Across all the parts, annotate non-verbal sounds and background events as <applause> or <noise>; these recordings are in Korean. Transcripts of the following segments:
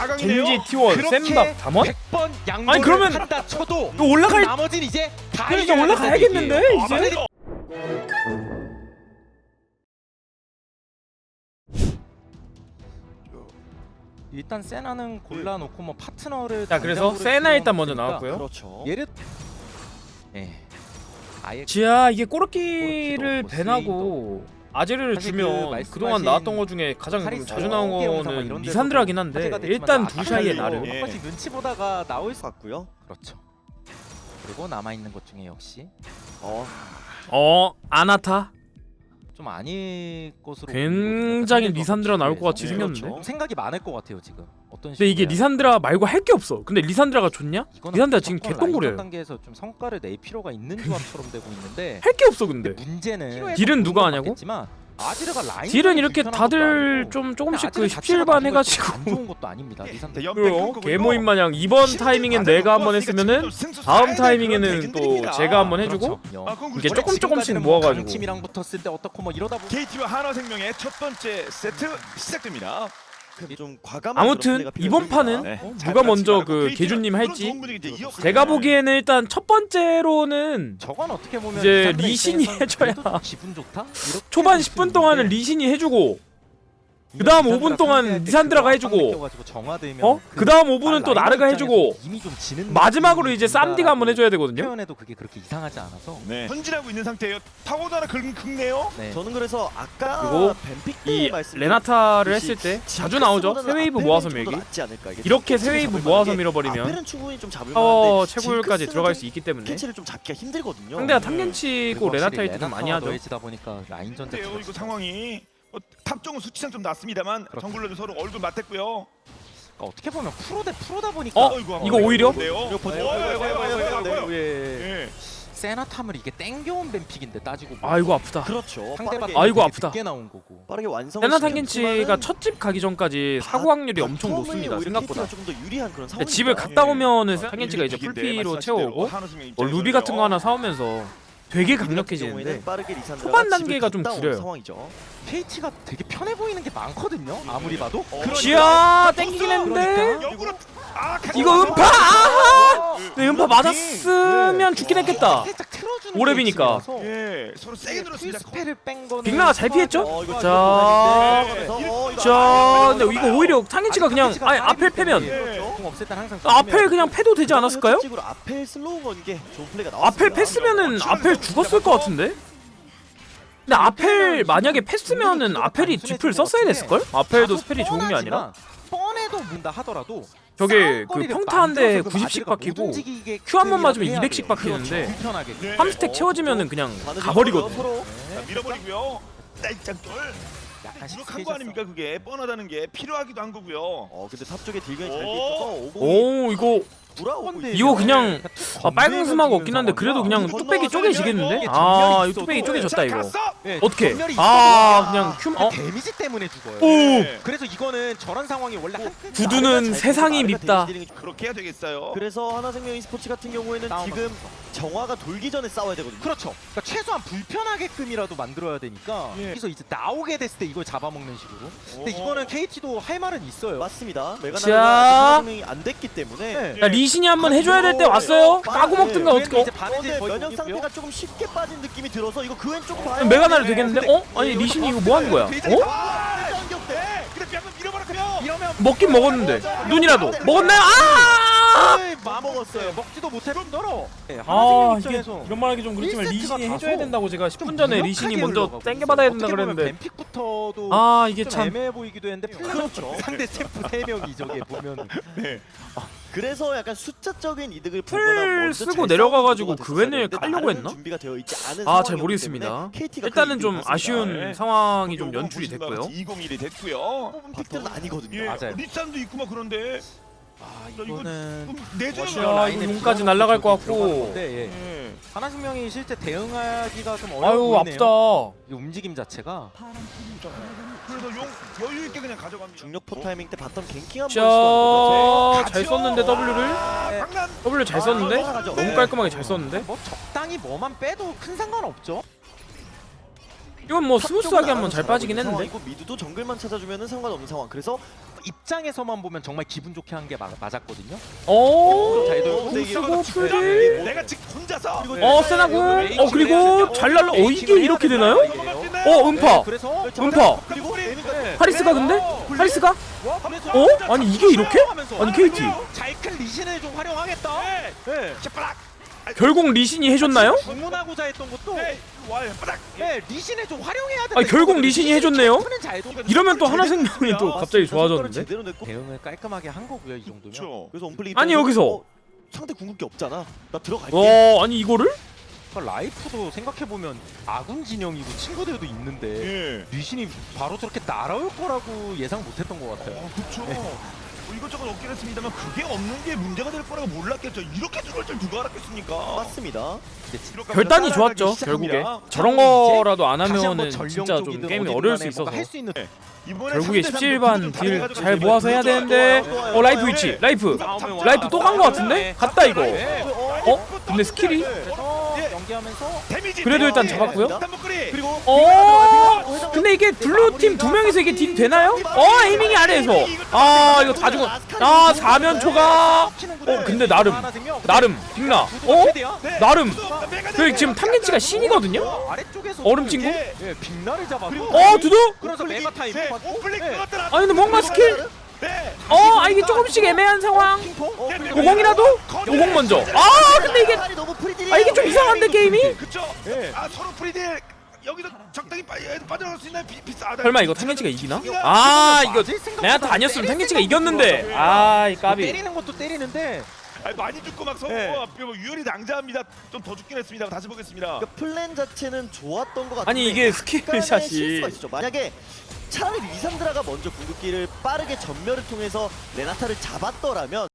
4강이네요. 젠지 T1 쌤박 담원? 100번 양보를 아니, 그러면 한다 쳐도 이거 올라갈 나머지는 이제 다 그래, 이제 올라가야겠는데, 얘기예요. 이제? 아, 일단 세나는 골라놓고 뭐 파트너를 자 그래서 세나 일단 먼저 지정했으니까 나왔고요 그렇죠. 예를 예 아예 지야 이게 꼬르키를 없고 배나고 아제르를 그 주면 말씀하신 그동안 나왔던 것 중에 가장 좀 자주 나온 거는 리산드라긴 한데 일단 아, 둘 사이에 아까도 나름 예. 한 번씩 눈치 보다가 나올 수 같고요. 그렇죠 그리고 남아 있는 것 중에 역시 어, 어 아나타 좀 아닐 것으로 굉장히 보이거든요. 리산드라 나올 것 같이 네, 생겼는데 그렇죠. 좀 생각이 많을 것 같아요 지금 어떤 근데 이게 식으로 리산드라 말고 할 게 없어 근데 리산드라가 좋냐? 이거는 리산드라 지금 무조건 개똥구려요 라인전 단계에서 좀 성과를 낼 필요가 있는 조합처럼 되고 있는데 <laughs> 할 게 없어 근데 문제는 딜은 누가 하냐고? 지만 아지르가 라인 딜은 이렇게 다들 좀 조금씩 그 17반 해가지고 안 좋은 것도 아닙니다 그래요 끊고 개모임 마냥 이번 타이밍엔 내가 한번 했으면은 다음 타이밍에는 또 제가 한번 해주고 그렇죠. 아, 이게 그렇죠. 조금 조금씩 뭐 모아가지고 강팀이랑 붙었을 때 어떻고 뭐 이러다 보면 KT와 한화생명의 첫 번째 세트 시작됩니다. 좀 과감한 아무튼 이번. 판은 네. 어, 잘 누가 먼저 그가 할지 제가. 보기에는 일단 첫 번째로는 저건 어떻게 보면 이제 리신이 해줘야 기분 좋다? 초반 볼 10분 수 동안은 리신이 해주고 그 다음 5분 동안 리산드라가 해주고 어? 그 다음 5분은 또 나르가 해주고 마지막으로 이제 쌈디가 한번 해줘야 되거든요 표현해도 그게 그렇게 이상하지 않아서 네. 선진하고 있는 상태예요. 타고도 하나 긁, 긁네요. 네. 저는 그래서 아까 그리고 뱀픽 때 이 말씀 레나타를 했을 때 자주 나오죠 세 웨이브 모아서 밀기 이렇게 세 웨이브 모아서 밀어버리면 앞에는 충분히 좀 잡을 파워 만한데 채굴까지 징크스는 들어갈 좀수 있기 때문에 캐치를 좀 잡기가 힘들거든요. 상대가 탐겐치고 레나타일 때좀 많이 하죠 보니까 라인전 근데요 자체가 이거 상황이 어, 탑쪽은 수치상 좀 낮습니다만 그렇죠. 정글러도 서로 얼굴 맞댔고요. 그러니까 어떻게 보면 프로 대 프로다 보니까 어? 어이구, 이거 오히려? 이거 보세요. 예. 예. 세나탐을 이게 땡겨온 뱀픽인데 따지고 보면 아이고 아프다 그렇죠. 상대방 빠르게, 아이고, 아프다. 늦게 나온 거고 빠르게 완성. 레나 탐겐치가 첫 집 가기 전까지 사고 확률이 엄청 높습니다 생각보다 좀더 유리한 그런 상황. 집을 갔다 예. 오면은 어, 탐겐치가 이제 풀피로 채워오고 뭐. 루비 같은 거 하나 사오면서 되게 강력해지는데 빠르게 초반 단계가 좀 구려요. 상황이죠. KT가 되게 편해 보이는 게 많거든요 아무리 봐도. 그러니까 지야 땡기긴 했는데 그러니까. 역으로 아 이거 음파! 아하! 근데 음파 맞았으면 죽긴 했겠다. 살짝 틀어주는 오랩이니까. 예 서로 세게 뺀 거는 빅나가 잘 피했죠? 어, 이거 자, 어, 자 근데 이거 오히려 탕겐치가 그냥 아예 앞에 패면. 예. 공 없을 땐 항상 아, 앞에 그냥 패도 되지 않았을까요? 앞에 슬로우 건게 좋은 플레이가 나왔습니다. 앞에 패스면은 앞에 죽었을 것 같은데? 근데 아펠 만약에 패스면은 아펠이 뒷풀 썼어야 됐을걸? 아펠도 스펠이 좋은 게 아니라 뻔해도 문다 하더라도 저게 그 싸움거리를 평타 한 대에 만들어서 그 90씩 아지르가 못 박히고 큐한번 맞으면 해야 200씩 돼요. 박히는데 그렇죠. 네. 3스택 채워지면은 그냥 반응이 가버리거든 밀어버리고요. 딸짝돌. 약간 부족한 거 아닙니까 그게 뻔하다는 게 필요하기도 한 거고요. 어 근데 탑 쪽에 딜견이 잘 오. 돼있어서 오 이거 이거 그냥 툭 아, 빨간 스마가 없긴 한데 그래도 그냥 상황이야. 뚝배기 쪼개지겠는데? 아 이거 뚝배기 쪼개졌다 자, 이거. 예, 어떻게? 아 그냥 큐 어? 데미지 때문에 죽어요. 오 네. 그래서 이거는 저런 상황이 원래 한 끗- 구두는 세상이 밉다. 그렇게 해야 되겠어요. 그래서 하나생명 e스포츠 같은 경우에는. 지금 정화가 돌기 전에 싸워야 되거든요. 그렇죠. 그러니까 최소한 불편하게끔이라도 만들어야 되니까 예. 그래서 이제 나오게 됐을 때 이걸 잡아먹는 식으로. 근데 오. 이거는 KT도 할 말은 있어요. 맞습니다. 자. 메가나르가 하나생명이 안 됐기 때문에 네. 야 리 신이 한번 해줘야 될 때 왔어요 까고 먹든가 네. 어떻게 이제 바느질 그런데 거의 면역. 상태가 조금 쉽게 빠진 느낌이 들어서 이거 그 왼쪽 봐요. 메가나를 네, 되겠는데? 근데- 어? 아니 리신이 이거 뭐 하는 거야? 어? 아, 네. 뺨을. 이러면 먹긴 먹었는데 눈이라도 먹었나요? 아! 네, 마 먹었어요. 먹지도 못할 뿐더러. 네, 아 이게 이런 말하기 좀 그렇지만 1세트가 리신이 다소 해줘야 된다고 제가 좀 10분 전에 리신이 먼저 땡겨받아야. 된다 그랬는데 뱀픽부터도 아 이게 좀참 애매해 보이기도 했는데 그렇죠. <laughs> 상대 챔프 3 명이 저게 보면 네. 그래서 약간 숫자적인 이득을 풀 쓰고 잘 내려가가지고 싸우는 그 구도가 웬을 됐었는데 깔려고 했나? 준비가 되어 있지 않은 아 잘 모르겠습니다 일단은 그좀 아쉬운 네. 상황이 좀 연출이 됐고요 201이 됐고요. 뽑은 픽들은 아니거든요. 예, 맞아요. 리산도 있고 막 그런데 아 이거 이거는 내주는. 이거 라인에 용까지 날아갈 것 들어가는 같고. 건데, 예. 예. 하나생명이 실제 대응하기가 좀 어려워 아유 보이네요. 아프다 이 움직임 자체가 그래서 용 여유 있게 그냥 가져갑니다. 중력포 타이밍 때 바텀 갱킹 한번 자잘 썼는데 W를 아, 방난. W 잘 썼는데 아, 너무 깔끔하게 잘 썼는데 뭐 적당히 뭐만 빼도 큰 상관 없죠. 이건 뭐탑 스무스하게 한번 잘 빠지긴 했는데 상황이고 미드도 정글만 찾아주면은 상관없는 상황. 그래서 입장에서만 보면 정말 기분 좋게 한 게 맞았거든요. 어공 근데 쓰고 풀딜 내가 지금 혼자서 그리고 어 세나공 어 그리고 잘 날라 어 이게 이렇게 되나요? 어 음파 그래서 음파 그리고 파리스가 근데 파리스가 어 아니 이게 이렇게 아니 KT 잘큰 리신을 좀 활용하겠다. 네. 결국 리신이 해줬나요? 주문하고자 했던 것도 네 네, 리신을 좀 활용해야 돼. 아니 결국 리신이 해줬네요. 이러면 또 하나 생명이 또 갑자기 좋아졌는데? 제대로 냈고 대응을 깔끔하게 한 거고요 이 정도면. 그래서 온플리 아니, 입장에서 여기서. 어, 상대 궁극기 없잖아. 나 들어갈게. 와 아니 이거를 그러니까 라이프도 생각해 보면 아군 진영이고 친구들도 있는데 예 리신이 바로 저렇게 날아올 거라고 예상 못했던 것 같아요. 어, 그렇죠. 뭐 이것저것 없긴 했습니다만 그게 없는 게 문제가 될 거라고 몰랐겠죠. 이렇게 들어올 줄 누가 알았겠습니까? 맞습니다. 결단이 좋았죠 결국에 저런 거라도 안 하면은 진짜 좀 게임이 어려울 수 있어서 결국에 3대3 17반 좀딜잘 모아서 해야 되는데. 어 라이프 위치 라이프 라이프 또 간 거 같은데? 갔다 이거 네. 어? 근데 스킬이 하면서 데미지 그래도 일단 네. 잡았고요. 그리고 어 근데 이게 블루 팀 두 명이서 이게 딜 되나요? 어 에이밍이 아래에서 아 이거 다 죽어 아 사면 초가 어 근데 나름 나름 빅나 어 네. 나름 그 지금 탐켄치가 신이거든요 아래쪽에서 얼음 친구 예. 예, 빅나를 잡았고 어 두두 네. 네. 아니 근데 뭔가 스킬 네. 어 아 이게 조금씩 애매한 상황 어, 오공이라도 오공 먼저 아 근데 이게 프리딜이에요. 아 이게 좀 이상한데 게임이 그쵸? 예. 아 서로 프리딜 여기서 적당히 빠, 빠져나갈 수 비, 비싸다. 설마 이거 탐켄치가 이기나? 아 이거 레나타 아니었으면 탐켄치가 이겼는데 아 이 까비 때리는 것도 때리는데 아니, 많이 죽고 막 서로 네. 뭐 유연이 낭자합니다. 좀 더 죽긴 했습니다. 다시 보겠습니다. 그러니까 플랜 자체는 좋았던 것 같은데 아니 이게 스킬 약간의 샷이 실수가 있었죠. 만약에 차라리 리산드라가 먼저 궁극기를 빠르게 전멸을 통해서 레나타를 잡았더라면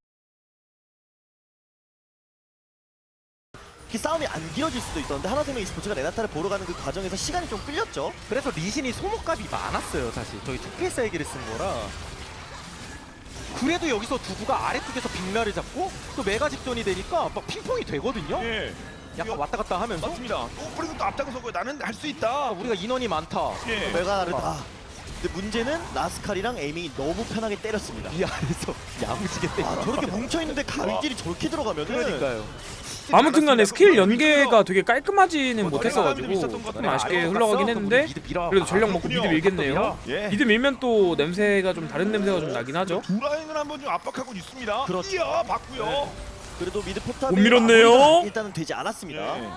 이 싸움이 안 길어질 수도 있었는데 하나생명 e스포츠가 레나타를 보러 가는 그 과정에서 시간이 좀 끌렸죠. 그래서 리신이 소모값이 많았어요 사실 저희 투페이스 얘기를 쓴 거라 그래도 여기서 두부가 아래쪽에서 빅나를 잡고 또 메가 집전이 되니까 막 핑퐁이 되거든요 예. 약간 왔다 갔다 하면서 맞습니다. 또 그리고 또 앞장서고 나는 할 수 있다. 아, 우리가 인원이 많다 예. 메가나를 다. 근데 문제는 라스칼이랑 에이밍이 너무 편하게 때렸습니다. 이 아래서 야무지게 때리고 아, 저렇게 뭉쳐있는데 가위질이 저렇게 들어가면은 그러니까요 아무튼간에 스킬 연계가 되게 깔끔하지는 뭐 못했어가지고 조금. 아쉽게 아래쪽 흘러가긴? 했는데. 그래도 전력 먹고 그렇군요. 미드 밀겠네요 예. 미드 밀면 또 냄새가 좀 다른 냄새가 좀 나긴 하죠 두 라인을 한번 좀 압박하고 있습니다. 그렇죠. 봤고요. 그래도 미드 포탑 못 밀었네요. 일단은 되지 않았습니다. 예.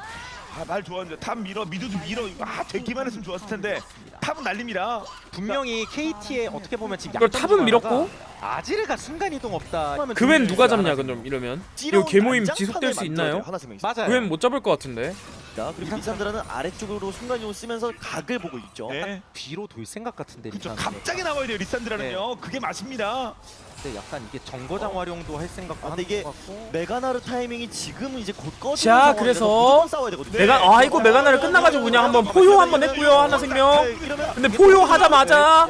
아, 말 좋았는데 탑 밀어 미드도 밀어 아 되기만 했으면 좋았을 텐데 탑은 날립니다. 분명히 KT의 어떻게 보면 지금 이걸 탑은 중 밀었고 아지르가 순간 이동 없다 그 웬 누가 잡냐 그럼 이러면 이거 개모임 지속될 수 있나요? 맞아요 그 웬 못 잡을 것 같은데. 그리고 리산드라는 아래쪽으로 순간이동 쓰면서 각을 보고 있죠. 예. 뒤로 돌 생각 같은데 그렇죠. 갑자기 나와야 돼요 리산드라는요. 그게 맛입니다. 근데 약간 이게 정거장 활용도 할 생각도 아, 하는 근데 이게 것 같고. 메가나르 타이밍이 지금은 이제 곧 꺼지는 자, 상황이라서 그래서 무조건 싸워야 되거든요. 네. 내가 아 이거 메가나를 끝나가지고 그냥 한번 포효 한번 했고요 하나 생명. 네, 이러면 근데 포효 하자마자.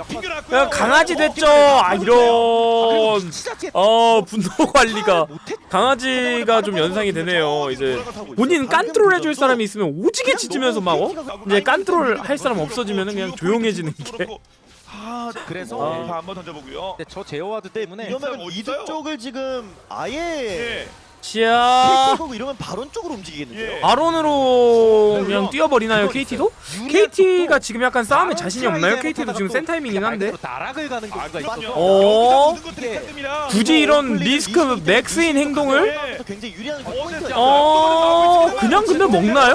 야, 강아지 어, 됐죠. 어, 아 어, 이런. 진짜 어 분노 관리가 못했 강아지가 좀 연상이 되네요 이제. 본인 깐트롤 해줄 사람이 있으면 오지게 짖으면서 막 어? 이제 깐트롤 할 사람 없어지면은 그냥 조용해지는 게 아, 그래서 어, 한번 던져보고요. 근데 저 제어와드 때문에 이러면 어디 있어요? 쪽을 지금 아예 예. 시야 KT 보고 이러면 바론 쪽으로 움직이겠는데요. 예. 아론으로 그냥 뛰어버리나요 KT도? KT가 지금 약간 싸움에 자신이 없나요? KT도 지금 센 타이밍이긴 한데 나락을 가는 아, 경우가 그럼요. 있어서 어? 여기서 모든 것들이 시작됩니다. 굳이 이런 리스크 맥스인 행동을 예. 굉장히 유리한 그 어, 어 그냥 근데 먹나요?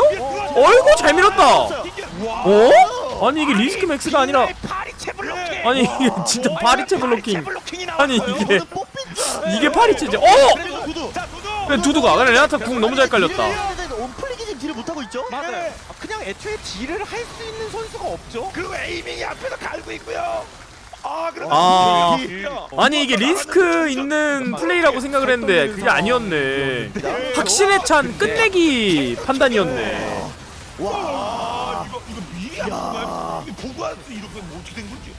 어이구 잘 밀었다 어? 아니 이게 리스크 맥스가 아니라 아니 이게 진짜 파리체 블로킹. 아니 이게. 이게 파리체지 어! 자, 두두. 그래 두두가 그래 레나타 궁 너무 잘 깔렸다. 온플릭이 지금 딜을 못하고 있죠? 맞아요. 아, 그냥 애초에 딜을 할 수 있는 선수가 없죠? 그리고 에이밍이 앞에서 갈고 있고요. 아, 그럼 아. 아, 아니 이게 리스크 있는 플레이라고 생각을 했는데 그게 아니었네. 확신에 찬 끝내기 판단이었네. 와.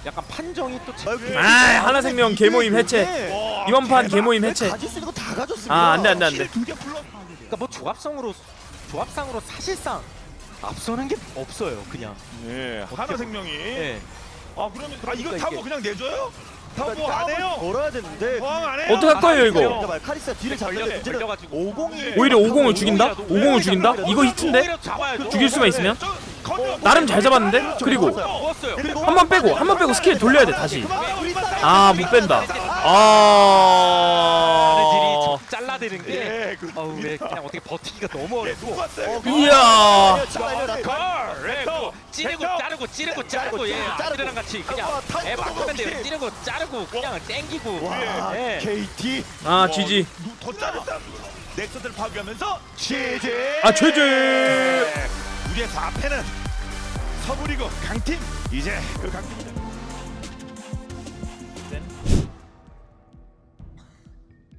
약간 판정이 또 제- 네. 아 하나생명 개모임 해체 와, 이번 판. 개모임 해체 가질 수 있는 거다 가졌습니다. 아 안돼 안돼 안돼 두개 불러. 그러니까 뭐 조합성으로 조합상으로 사실상 앞서는 게 없어요 그냥 예, 하나 생명이. 예. 아 그러면 아 이거 그러니까 타고 이게- 그냥 내줘요? 타고 그러니까 안 해요? 걸어야 되는데 저항 안 해요? 어떻게 할 거예요, 이거? 그러니까 말 카리스가 뒤를 잡는데 걸려- 문제는 걸려가지고 502 오히려 50을 죽인다? 50을 죽인다? 이거 히트인데? 죽일 수가 있으면? 저, 나름 잘 잡았는데? 그리고 한 번 빼고 한 번 빼고 스킬 돌려야 돼 다시. 아, 아못 뺀다. 아. 잘라대는 게. 예, 그 아우 왜 그냥 어떻게 버티기가 너무 어려워 왔어요. 이야. 래고 찌르고 자르고 찌르고 자르고 예. 아들이랑 같이 그냥 애 막으면 돼요. 찌르고 자르고 그냥 땡기고. 와 예. KT 아 GG 더 짜릿한 넥서스를 파괴하면서 제제 아 제제 우리의 4패는 서부리그 강팀 이제 그 강팀이다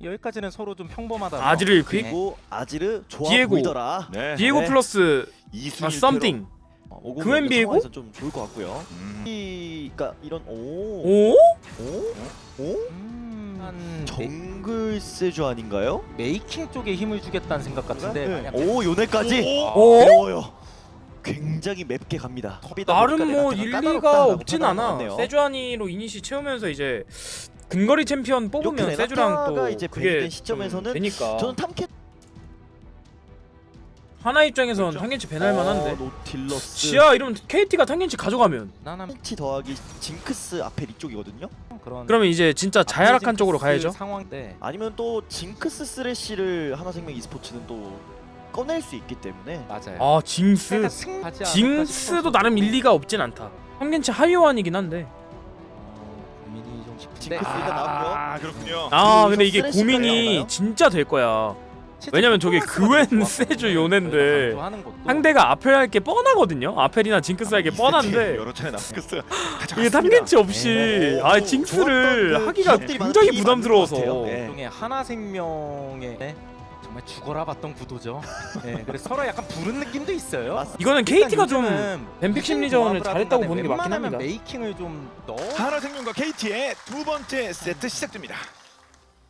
여기까지는 서로 좀 평범하다 아지를 그 그리고 아지르 좋아 디에고. 보이더라 네. 디에고 네. 플러스 아 썸띵 어, 오공 그 엠비에고? 상황에서 좀 좋을 것 같고요 음. 이 그러니까 이런 오 오? 오? 오? 음, 한 정글 세주 아닌가요? 메이킹 쪽에 힘을 주겠다는 생각 같은데 네. 만약 오 요네까지 오. 오? 어려워요 굉장히 맵게 갑니다. 나름 뭐 일리가 없진 않아. 세주 세주아니로 이니시 채우면서 이제 근거리 챔피언 뽑으면 세주랑 또 이제 그게 시점에서는 좀 되니까. 저는 탐캐 하나 입장에선 그렇죠. 탕겐치 배날 만한데. 어, 노틸러스. 지하 이러면 KT가 탕겐치 가져가면. 탐캐치 더하기 징크스 앞에 이쪽이거든요. 그런 그러면 이제 진짜 자야락한 쪽으로 가야죠. 상황 때. 아니면 또 징크스 쓰레쉬를 하나생명 e스포츠는 또 꺼낼 수 있기 때문에. 맞아요. 아 징스. 그러니까 않을까 징스도 싶어서 나름 일리가 없진 않다. 탕겐치 하이오안이긴 한데. 어, 고민이 좀 싶은데 징크스 나왔고요. 아 그렇군요. 아 그리고 근데 이게 고민이? 진짜 될 거야. 왜냐면 저게 그웬 세주 요네인데 하는 것도. 상대가 아펠 할게 뻔하거든요? 아펠이나 징크스 할게 뻔한데. 여러 차례 나왔겠어요. <laughs> 이게 탐겐치 없이. 네. 아 오, 징스를 좋았던 그 하기가 굉장히 많은 부담스러워서. 같아요. 네. 일종의 하나 생명의 네? 정말 죽어라 봤던 구도죠. 네, 그래서 서로 약간 부른 느낌도 있어요. 맞습니다. 이거는 KT가 좀 뱀픽 심리전을 잘했다고 보는 게 맞긴 합니다. 메이킹을 좀 넣어. 하나생명과 KT의 두 번째 세트 시작됩니다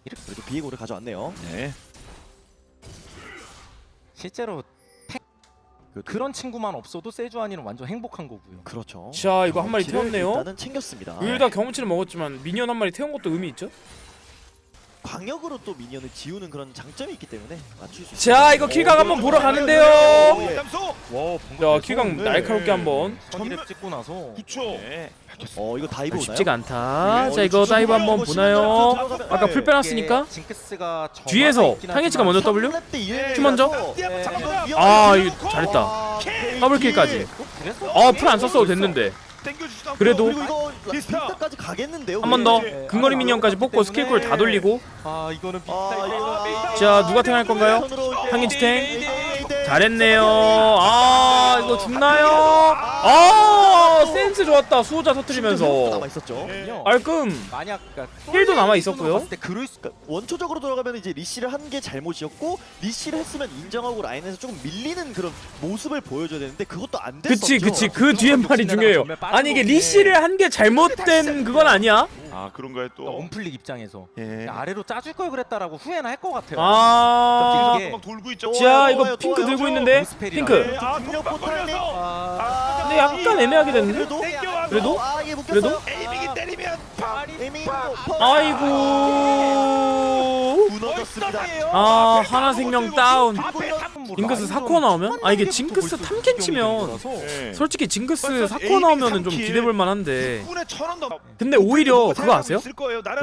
그래도 비에고를 가져왔네요 네 실제로 팩 그, 그런 친구만 없어도 세주안이는 완전 행복한 거고요. 그렇죠 자 이거 한 마리 태웠네요 일단은 챙겼습니다 둘 다 경험치를 먹었지만 미니언 한 마리 태운 것도 의미 있죠 광역으로 또 미니언을 지우는 그런 장점이 있기 때문에 맞출 수 자. 이거 킬각 한번 보러 오, 가는데요 와, 자 킬각 네. 날카롭게 한번 전기랩 찍고 나서 그쵸 네. 어 이거 다이브 아, 오나요? 쉽지가 않다 네, 자 이거 어, 다이브 한번 보나요 아까 네. 풀 빼놨으니까 징크스가 뒤에서 있긴 하지만 먼저 W 큐 먼저? 네. 아 이거 잘했다 와, 더블킬까지 또 그래서 어풀 안 썼어도 됐는데 땡겨주지도 않고 그래도 그리고 이거 비스타. 비스타까지 가겠는데요 한 번 더 네. 근거리 미니언까지 뽑고 스킬콜 다 돌리고 아 이거는 아, 비슷할 이거 자, 누가 탱할 건가요? 탕인치 탱. 잘했네요. 아 이거 죽나요? 아 센스 좋았다. 수호자 남아 터트리면서. 있었죠. 네. 깔끔. 만약 그러니까 힐도 남아 있었고요. 봤을 때 그럴 수 그러니까 원초적으로 돌아가면 이제 리시를 한 게 잘못이었고 리시를 했으면 인정하고 라인에서 조금 밀리는 그런 모습을 보여줘야 되는데 그것도 안 됐었죠. 그치 그치. 그 뒤에 말이 중요해요. 아니 이게 리시를 한 게 잘못된 그건 아니야? 아 그런가요 또. 온플릭 입장에서. 예. 아래로 짜줄 걸 그랬다라고 후회는 할것 같아요. 아. 이게- 막 돌고 있죠. 자 좋아요, 이거 핑크. 들고 있는데 무스펠이라. 핑크. 네, 아 포탈이- 아, 근데 약간 애매하게 됐는데? 그래도? 그래도? 아 이게 묶였어요. 그래도? 에이밍이 때리면 팍 아이고. 무너졌습니다. 아 하나 생명 다운. 뭐 징크스 사코어 나오면? 아 이게 징크스 탐켄 치면 네. 솔직히 징크스 벌써 사코어 에이밍 나오면은 좀. 기대볼 만한데 근데 오히려 그거 아세요?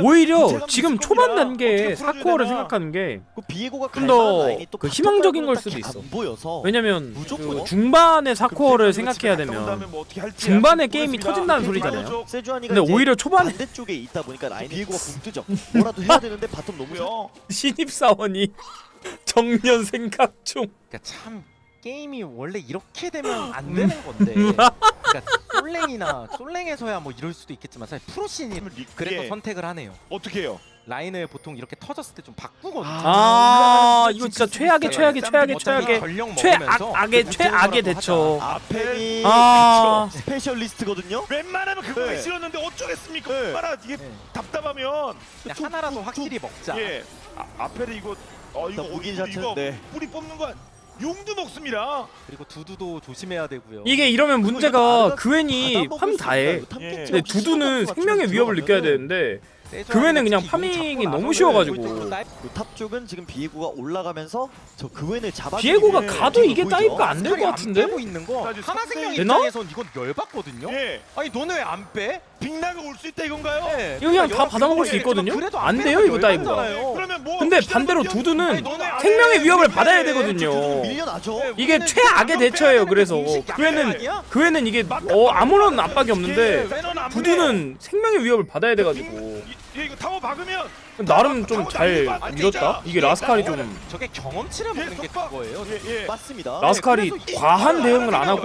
오히려 지금 초반. 단계에 어떻게 풀어줘야 사코어를 되나. 생각하는 게그 좀더 라인이 또그 희망적인 걸 수도 있어. 안 보여서 왜냐면 그 어? 중반의 사코어를 그 생각해야 되면 뭐 중반에 게임이. 터진다는 소리잖아요. 근데 오히려 초반에 반대쪽에 있다 보니까 라인 비에고가 붕 뜨죠. 뭐라도 해야 되는데 바텀 너무? <laughs> 신입사원이 <laughs> 정년 생각 중 그러니까 참 게임이 원래 이렇게 되면 안 되는 건데. 그러니까 솔랭이나 솔랭에서야 뭐 이럴 수도 있겠지만 사실 프로씬이 그래도 예. 선택을 하네요. 어떻게 해요? 라인을 보통 이렇게 터졌을 때 좀 바꾸거든요. 아 이거 진짜 최악의. 최악의 최악의 최악의 전령 최악 먹으면서 악의 그 최악의 대처 아펠이 아 스페셜리스트거든요. 웬만하면 그거 네. 싫었는데 어쩌겠습니까? 네. 얼마나 이게 네. 답답하면 그냥 하나라도 확실히 먹자. 예. 아, 앞에를 이거 어 이거 일단 무기 자체는 이거 네. 뿌리 뽑는 거 용도 먹습니다. 그리고 두두도 조심해야 되고요. 이게 이러면 문제가 그웬이 파밍 다해 예. 근데 두두는 생명의 위협을 느껴야 되는데 그웬은 그냥 파밍이 너무 쉬워가지고. 그탑 쪽은 지금 비에고가 올라가면서 저 그웬을 잡아 비에고가 예, 가도 이게? 따위가 안 될 것 같은데? 있는 거 아주 하나 생명 되나? 입장에선 이건 열받거든요. 예. 아니 너는 왜안 빼? 빅나가 올 수 있다 이건가요? 네. 이거 그냥 다 여러 받아먹을 수 있거든요? 그래도 안 빼면 돼요, 이거. 열받잖아요. 그러면 뭐 근데 반대로 두두는 아니, 너네 안 생명의 해. 위협을 왜 받아야 해? 되거든요 밀려나죠. 이게 최악의 대처예요 그래서 아니야? 그웬은 이게 어 아무런 압박이 예, 없는데 두두는 생명의 위협을 받아야 돼. 돼가지고 타워 박으면 나름 좀 잘 밀었다 이게 라스칼이 좀 저게 경험치를 먹는 게 속박. 그거예요. 예, 예. 맞습니다. 라스칼이 그래서 과한 대응을 안 하고?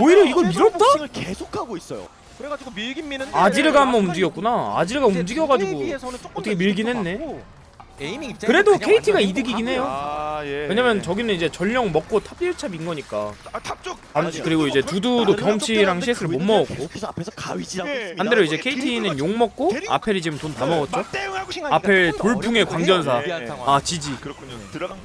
오히려 이걸 밀었다? 계속하고 있어요. 그래가지고 밀긴 미는데 아지르가 한번 라스칼이 움직였구나 아지르가 움직여가지고 어떻게 더 밀긴 했네. 에이밍 그래도 KT가 이득이긴. 해요 아, 예. 왜냐면 저기는 이제 전령 먹고 탑 1차 민 거니까 아, 탑쪽 아, 그리고 이제 두두도 경험치랑 CS를 못 먹었고 그래서 앞에서 가위질하고 예. 있습니다. 반대로 이제 KT는 욕 먹고 아펠이 지금 돈 다 먹었죠 맞대응하고 더 돌풍의 광전사. 예. 아 지지 그렇군요. 들어간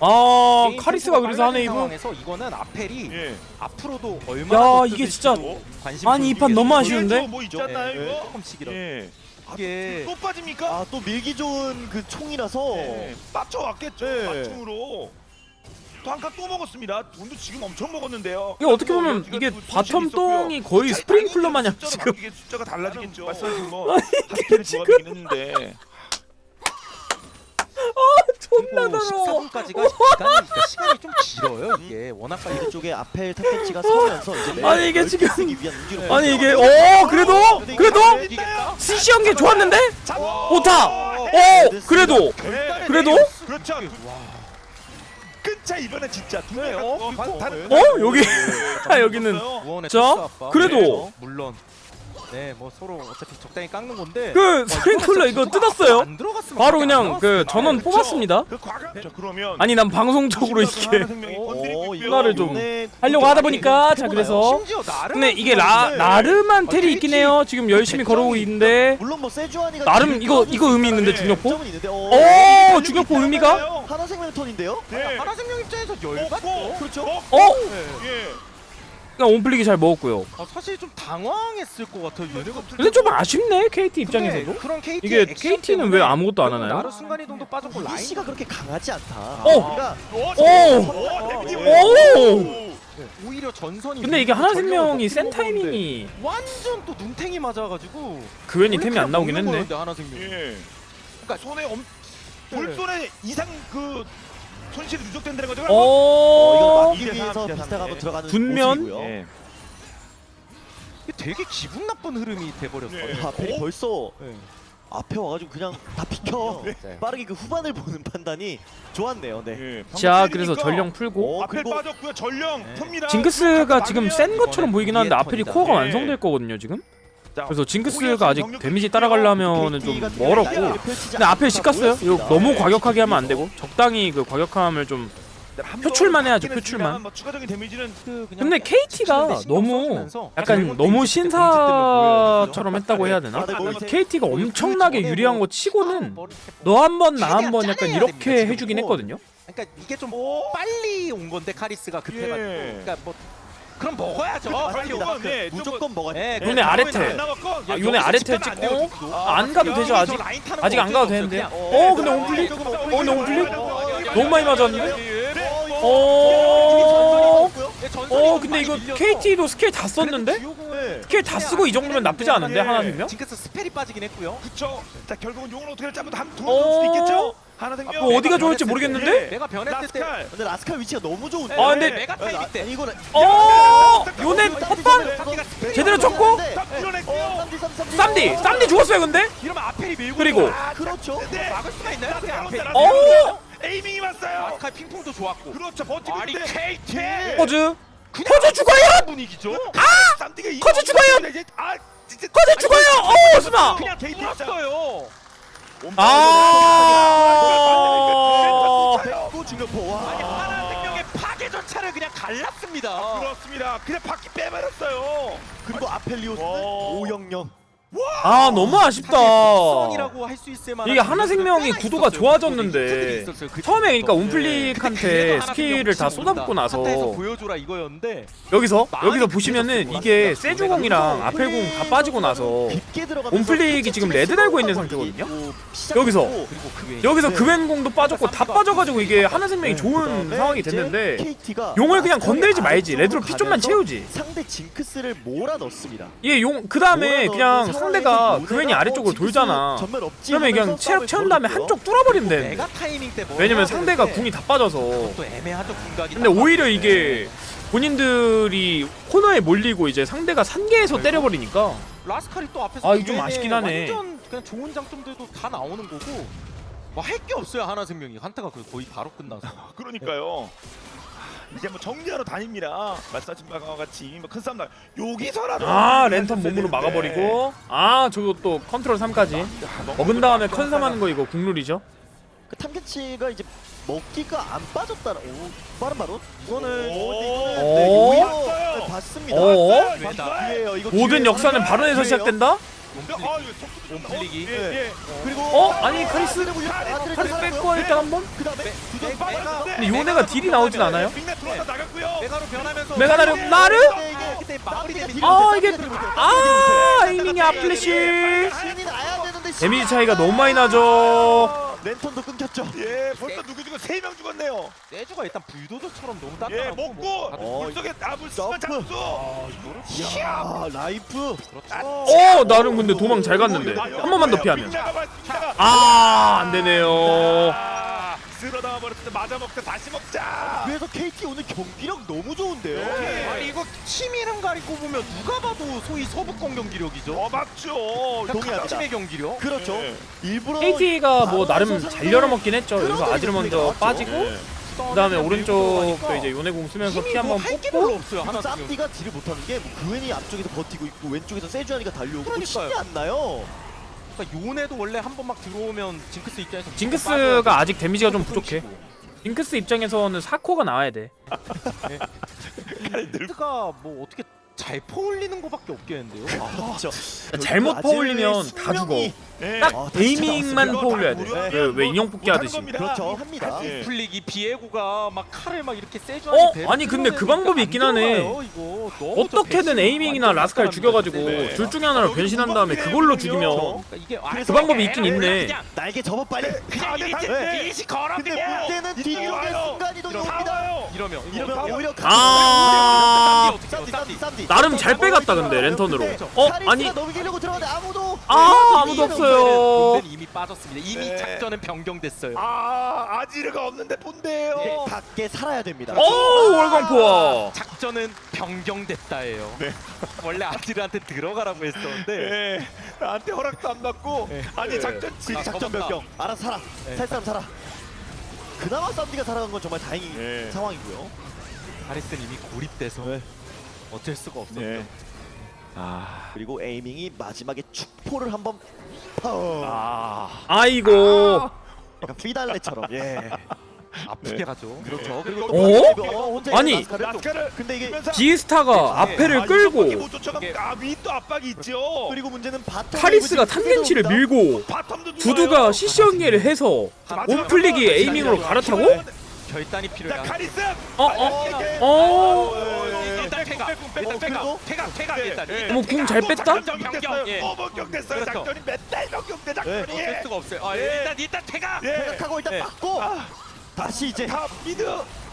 아 카리스가 그래서 하네 이분 상황에서 이거는 아펠이 예. 앞으로도 얼마나 야, 더 이게 진짜- 아니, 이 판 너무 아쉬운데? 뭐 예, 이거? 조금씩이라도 예. 이게 또 빠집니까? 아 또 밀기 좋은 그 총이라서 예. 빠져 왔겠죠. 예. 맞춤으로. 또 한 칸 또 먹었습니다. 돈도 지금 엄청 먹었는데요. 이게 어떻게 보면 여기가 이게 바텀. 똥이 거의 스프링클러 마냥 지금 바뀌게 숫자가 달라지겠죠. 말씀하신 뭐 <laughs> 하스케를 지금- 했는데. <laughs> 존나 더러워 14분까지가 시간이, 그러니까 시간이 좀 길어요 이게 워낙 빨리 이쪽에 앞에 탑텐치가 서면서 이제 아니, 이게 지금- 쓰기 위한 움직임을 아니 이게 보여줘요. 어 그래도 그래도 이겼다. CC 연계 좋았는데 오타 어 그래도 네. 그래도? 그렇죠. 끝차 이번에 진짜 두 네, 명. 어, 어, 어 여기 <laughs> 아 여기는 우원의 자, 토스 압박. 그래도. 네, 물론 네 뭐 서로 어차피 적당히 깎는 건데 그 스프링클러 이거 뜯었어요 안 들어갔으면 바로 그냥 그. 전원 그렇죠. 뽑았습니다 그 과감. 자, 그러면 아니 난 방송적으로 이렇게 어, 이거를 좀 하려고 하다 보니까 자? 그래서 근데 이게 라 나름한 텔이 있긴 해요 지금 열심히 걸어오고 있는데 물론 뭐 세주안이가 나름 이거 이거 의미 있는데 네. 중력포 어, 오 중력포 의미가 하나 생명 턴인데요? 네. 하나 생명 입장에서 열받죠 어, 그렇죠. 어 예. 그냥 온플릭이 잘 먹었고요 아, 사실 좀 당황했을 것 같아요 얘네가 근데 좀 아쉽네 KT 입장에서도 그런 KT 이게 KT는 왜 아무것도 안 하나요? 나름 순간 이동도 빠졌고 라인 리시가 그렇게 강하지 않다. 어. 그러니까 오. 오! 오히려 전선이 근데 이게 전력을 하나 생명이 더센 타이밍이 완전 또 눈탱이 맞아가지고 그웬 이 템이 안 나오긴 했네 하나 생명 예. 그러니까 손에 엄 네. 볼손에 이상 그 손실이 누적된다는 거죠. 어 어, 이거 막기 위해서 비슷하게 한번 들어가는 분면? 모습이고요. 예. 이게 되게 기분 나쁜 흐름이 돼버렸어요 네. 아, 펠이 벌써 네. 앞에 와가지고 그냥 다 비켜. 네. 빠르게 그 후반을 보는 판단이 좋았네요. 네. 예. 자 그래서 전령 풀고 어, 앞에 그리고 빠졌고요. 전령 네. 풉니다. 징크스가 지금 센 것처럼 보이긴 하는데 아펠이 턴이다. 코어가 예. 완성될 거거든요 지금 자, 그래서 징크스가 아직 데미지. 따라가려면은 좀 멀었고 근데 앞에 씩 갔어요 이거. 너무 네. 과격하게 하면 안 되고 적당히 그 과격함을 좀한 표출만 해야죠, 표출만. 뭐그 근데 KT가 신경 너무 약간 잘못 너무. 신사처럼 했다고 해야 되나? 뭐 KT가 뭐 엄청나게 그 유리한 뭐거 치고는 머리 너한 번 나 한 번 약간 이렇게. 해주긴 어. 했거든요 그러니까 이게 좀 오. 빨리 온 건데 카리스가 급해가지고 예. 그러니까 뭐 그럼 먹어야죠 맞습니다. 이건, 네, 무조건 먹어야 예, 돼. 요네 아래텔. 안 나왔고 아, 요네 아래텔 찍고 안 가도 되죠 아직 아직 안 가도 되는데 어 근데 온플릭 어 근데 온플릭 너무 많이 맞았는데 어. 어 근데 이거 KT도 스킬 다 썼는데 네. 스킬 다 쓰고 이 정도면 나쁘지 않은데 예. 하나 생명 징크스 스펠이 빠지긴 했고요 그쵸. 자 결국은 용을 어떻게 할지 한번 돈 어. 수도 있겠죠. 하나 생명. 뭐 어디가 좋을지 모르겠는데? 내가 변했을 때. 라스칼. 근데 라스칼 위치가 너무 좋은데. 아, 근데- 메가 타입 아, 때 이거는 어! 요네 헛방 제대로 쳤고? 딱 밀어냈고요. 어, 쌈디 쌈디 쌈디 쌈디 죽었어요 근데? 이러면 아펠이 밀고 그리고. 아, 그렇죠. 네. 막을 수가 있나요? 라스칼 라스칼, 어! 라스칼. 에이밍이 왔어요. 아스칼 핑퐁도 좋았고. 그렇죠. 버티고 있는데. KT 퍼즈. 퍼즈 죽어요? 분위기죠. 아! 쌈디가 이 커즈 죽어요! 이제 아 진짜. 퍼즈 죽어요? 어 스마 그냥 KT 뚫었어요 아 백구 중력포 와. 하나 생명의 파괴 전차를 그냥 갈랐습니다 그렇습니다. 그냥 바퀴 빼버렸어요. 그리고 아펠리오스는 와. 500. 아 너무 아쉽다 이게 하나 생명이 꽤나 구도가. 좋아졌는데 처음에 그러니까 그래도 스킬을 다 쏟아붓고 나서 한타에서 보여줘라 이거였는데 여기서 여기서 보시면은 이게. 세주공이랑 아펠공 다 빠지고 나서 온플릭이 지금 레드 달고 있는 상태거든요? 여기서. 그 여기서 네. 그웬공도 빠졌고 다 빠져가지고 이게 하나 생명이 네, 좋은 상황이 됐는데 용을 그냥 건들지 말지 레드로 피 좀만 채우지 상대 징크스를 몰아 넣습니다. 이게 용그 다음에 그냥 상대가 그웬이 아래쪽으로 돌잖아. 그러면 그냥 체력 채운 다음에. 한쪽 뚫어버리면 뭐 왜냐면 상대가 궁이 다 빠져서. 근데 오히려 이게 본인들이 코너에 몰리고 이제 상대가 산계에서 때려버리니까. 라스칼이 또 앞에서 아, 이거 좀 기회에 아쉽긴 하네. 완전 그냥 좋은 장점들도 다 나오는 거고. 뭐 할 게 없어요 하나 생명이. 한타가 그 거의 바로 끝나서. <laughs> 그러니까요. 이제 뭐 정리하러 다닙니다. 말씀하신 바와 같이 뭐큰 싸움 나. 여기서라도 아 랜턴 몸으로 막아버리고 아 저거 또 컨트롤 3까지 먹은 다음에 컨삼 하는 거 이거 국룰이죠 그 탐켄치가 이제 먹기가 안 빠졌다라. 오 빠른 바로 이거는 오. 이거는 오. 네, 왔어요. 네, 봤습니다. 어? 이거 모든 기회예요. 역사는 발언에서 기회예요. 시작된다? 아, 이거 속도 좀 온플릭이. 어, 예, 예. 그리고 어? 아니, 카리스? 카리스 뺏고 일단 한번 그다음에 네, 두점 네, 빠졌는데 근데 요네가 딜이 나오진 않아요? 빅나 들어왔다 나갔고요. 메가로 변하면서 메가나르 나르? 네, 데미지 아 이게 아 에이밍이 되는데 데미지 차이가 너무 많이 나죠 랜턴도 끊겼죠. 예, 벌써 누구 죽어 세 명 죽었네요. 세주가 일단 불도저처럼 너무 예, 단단하고 먹고 뭐 다들 어, 물속에 나물 쓰면 점프. 잡수. 이야 라이프. 그렇죠. 어 나름 근데 도망 잘 갔는데 한 번만 더 피하면 아 안 되네요 아, 쓸어 담아 버렸을 맞아 먹자 다시 먹자. 그래서 KT 오늘 경기력 너무 좋은데요. 네. 아니 이거 팀 이름 가리고 보면 누가 봐도 소위 서북권 경기력이죠. 어 맞죠. 동의합니다. 각 팀의 경기력. 그렇죠. 네. 일부러 KT가 뭐 나름 잘 열어먹긴 했죠 여기서 아지를 먼저 빠지고 네. 그 다음에 오른쪽도 이제 요네공 쓰면서 피 한번 할게 별로 뽑고 없어요. 하나. 쌈디가 딜을 못하는 게뭐 그웬이 앞쪽에서 버티고 있고 왼쪽에서 세주아니가 달려오고 뭐 그러니까요. 신이 안 나요. 그러니까 요네도 원래 한 번 막 들어오면 징크스 입장에서 징크스가 아직 데미지가 좀 부족해. 징크스 입장에서는 4코가 나와야 돼. 징크스가 뭐 어떻게 잘 퍼올리는 거밖에 없겠는데요. 아, 그렇죠. 잘못 퍼올리면 다 죽어 네. 딱 아, 에이밍만 퍼올려야 다돼 무료하면 왜, 왜뭐 인형 뽑기 하듯이. 그렇죠. 예. 합니다. 예. 플릭이 비에고가 막 칼을 막 이렇게 세주 어? 아니, 근데 그 방법이 있긴 하네. 어떻게든 에이밍이나 라스칼 죽여가지고 네. 둘 중에 하나로 변신한 다음에 그걸로 죽이면 그러니까 이게 그 방법이 있긴 있네 날개 접어 빨리. 그냥 네. 이리지 걸어. 근데 문제는 뒤쪽에 순간 이동이 옵니다. 이러면 이러면 오히려 아 쌈디 쌈디 쌈디. 나름 잘 빼갔다 근데 랜턴으로 어? 아니 넘기려고 들어가는데 아무도 아 없어요 문제는 이미 빠졌습니다. 이미 네. 작전은 변경됐어요. 아 아지르가 없는데 본데요. 밖에 살아야 됩니다. 오 월광포와 작전은 변경됐다예요. 네. <laughs> 원래 아들한테 들어가라고 했었는데 네. 나한테 허락도 안 받고 아니 작전 지 아, 작전. 변경. 알아 살아. 네. 살 사람 살아. 그나마 쌈디가 살아간 건 정말 다행인 네. 상황이고요. 하리스는 이미 고립돼서 네. 어쩔 수가 없었죠. 네. 아. 그리고 에이밍이 마지막에 축포를 한번 파워. 아. 아이고 약간 피달레처럼. 예. <laughs> 아프게 네. 가죠. 그렇죠. 그리고 어? 또 혼자 아니. 있는 라스카를 또- 라스카를 근데 이게 지스타가 앞에를 아, 끌고 이거 못 쫓아가. 이게- 아, 위또 압박이 있죠. 그리고 문제는 바텀 카리스가 웨이브 탄겐치를 밀고 바텀도 두두가 CC 연계를 해서 온플릭이 에이밍으로 갈아타고 결단이 자, 필요해요. 카리스. 어? 어? 어? 퇴각. 일단 어, 일단. 네. 어머, 궁잘 뺐다? 예. 또 변경됐어요. 그렇죠. 작전이 몇달 변경돼 작전이. 어쩔 수가 없어요. 아, 예. 일단 일단 퇴각. 예. 생각하고 일단 네. 맞고 아, 다시 이제 다 미드.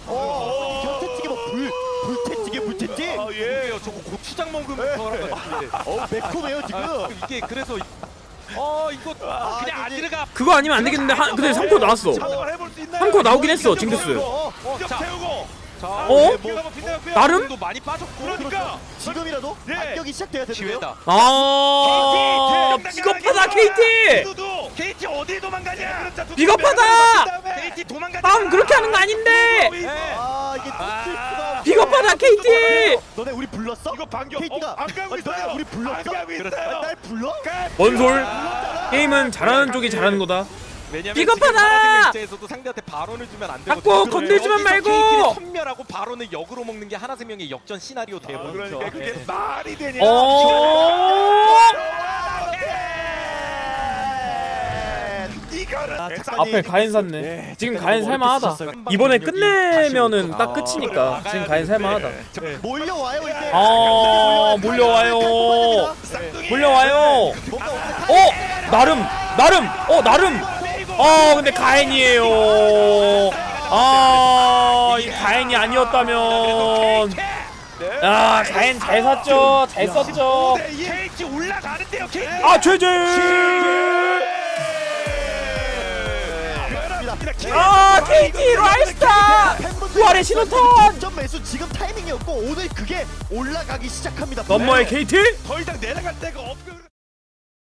어 곁에찌개 뭐불 불태찌개 불태찌 아, 예. 뭐예요? 저거 고추장 먹으면 저랑 같이. 어 매콤해요 지금 아, 이게 그래서 어 이거 아, 그냥 이게- 아들가 그거 아니면 안 되겠는데 한, 근데 3코 나왔어 자동을 해볼 수 있나요? 3코 나오긴 했어 징크스 어, 어, 자. 태우고. 자 어? 막힌 데였고요. 나름? 도 많이 빠졌고 그러니까. 지금이라도 예. 반격이 시작돼야 되는데요 기회다. 아 비겁하다 KT 두두. KT 어디 도망가냐? 그렇죠. 비겁하다! KT 도망가지 빵 마. 그렇게 하는 거 아닌데 네. 아 이게 아. 비겁하다 KT 너네 우리 불렀어? 이거 반격. KT가 어, 안 가고 아, 있어요. 너네 우리 불렀어? 안 가고 그렇죠. 있어요. 날 불러? 뭔솔 게임은 잘하는 쪽이 잘하는 거다 비겁하다! 입장에서도 상대한테 발언을 주면 안 되고 건들지만 말고! 선멸하고 발언을 역으로 먹는 게 하나생명의 역전 시나리오 대본. 아, 그러니까 그게 네. 말이 되냐? 어! 네! 이거는 아, 앞에 가인 샀네. 예, 지금 가인 살만하다. 이번에 끝내면은 아, 딱 끝이니까 지금 가인 살만하다. 몰려와요 이제. 아 몰려와요. 몰려와요. 어 나름 나름 어 나름. 어 근데 가인이에요. 아이 가인이 아니었다면. 아 가인 잘 샀죠. 잘 썼죠. KT 올라가는데요 KT 아 최재 아 KT 라이스타! 부활의 신호탄! 점 매수 지금 타이밍이었고 오늘 그게 올라가기 시작합니다. 넘머의 KT 더 이상 내려갈 데가 없고